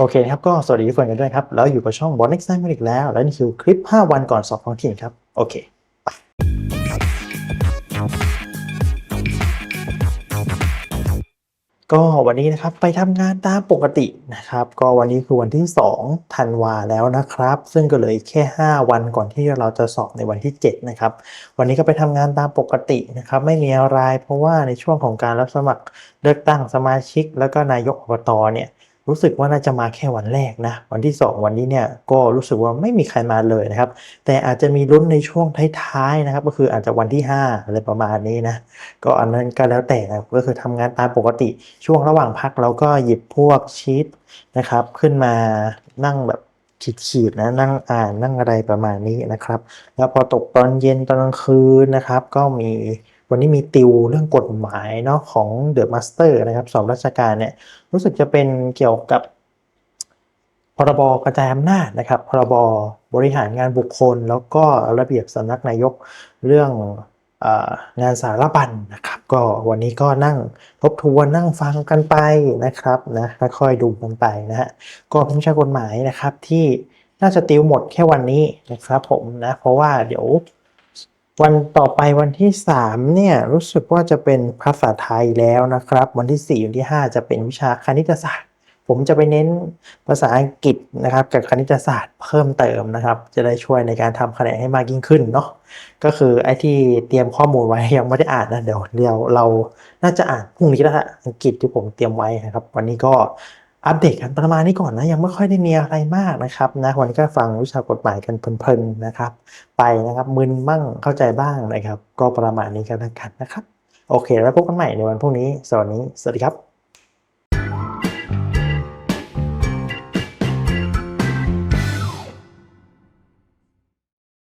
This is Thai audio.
โอเคครับก็สวัสดีทุกคนกันด้วยครับ แล้วอยู่กับช่อง b o n Next Time อีกแล้ว และนี่คือคลิป 5 วันก่อนสอบท้องถิ่นครับ โอเคไปก็วันนี้นะครับไปทำงานตามปกตินะครับ ก็วันนี้คือวันที่2ธันวาแล้วนะครับ ซึ่งก็เหลยแค่ 5 วันก่อนที่เราจะสอบในวันที่ 7 นะครับ วันนี้ก็ไปทำงานตามปกตินะครับ ไม่มีอะไรเพราะว่าในช่วงของการรับสมัครเลือกตั้งสมาชิก แล้วก็นายกอบตเนี่ย รู้สึกว่าน่าจะมาแค่วันแรกนะ วันที่ 2 วันนี้เนี่ยก็รู้สึกว่าไม่มีใครมาเลยนะครับ แต่อาจจะมีลุ้นในช่วงท้ายๆนะครับ ก็คืออาจจะวันที่ 5 อะไรประมาณนี้นะ ก็อันนั้นก็แล้วแต่นะก็คือทำงานตามปกติช่วงระหว่างพักเราก็หยิบพวกชีตนะครับ ขึ้นมานั่งแบบขีดๆนะนั่งอ่านนั่งอะไรประมาณนี้นะครับ แล้วพอตกตอนเย็นตอนกลางคืนนะครับ ก็มี วันนี้มีติวเรื่องกฎหมายเนาะของเดอะมาสเตอร์นะครับสอบราชการเนี่ยรู้สึกจะเป็นเกี่ยวกับพรบกระจายอำนาจนะครับ พรบบริหารงานบุคคล แล้วก็ระเบียบสำนักนายกเรื่ององานสารบัญนะครับ ก็วันนี้ก็นั่งทบทวนนั่งฟังกันไปนะครับนะค่อยดูกันไปนะฮะก็เป็นวิชากฎหมายนะครับที่น่าจะติวหมดแค่วันนี้นะครับผมนะเพราะว่าเดี๋ยว วันต่อไปวันที่ 3 เนี่ย รู้สึกว่าจะเป็นภาษาไทยแล้วนะครับ วันที่ 4 วันที่ 5 จะเป็นวิชาคณิตศาสตร์ ผมจะไปเน้นภาษาอังกฤษนะครับ กับคณิตศาสตร์เพิ่มเติมนะครับ จะได้ช่วยในการทำคะแนนให้มากยิ่งขึ้นเนาะก็คือไอ้ที่เตรียมข้อมูลไว้ยังไม่ได้อ่านนะเดี๋ยวเดี๋ยวเราน่าจะอ่านพรุ่งนี้แล้วฮะอังกฤษที่ผมเตรียมไว้นะครับ วันนี้ก็ อัปเดตกันประมาณนี้ก่อนนะ ยังไม่ค่อยได้มีอะไรมากนะครับนะวันนี้ก็ฟังวิชากฎหมายกันเพลินๆนะครับ ไปนะครับมึนบ้างเข้าใจบ้างนะครับ ก็ประมาณนี้กันแล้วกันนะครับ โอเค แล้วพบกันใหม่ในวันพรุ่งนี้สวัสดีสวัสดีครับ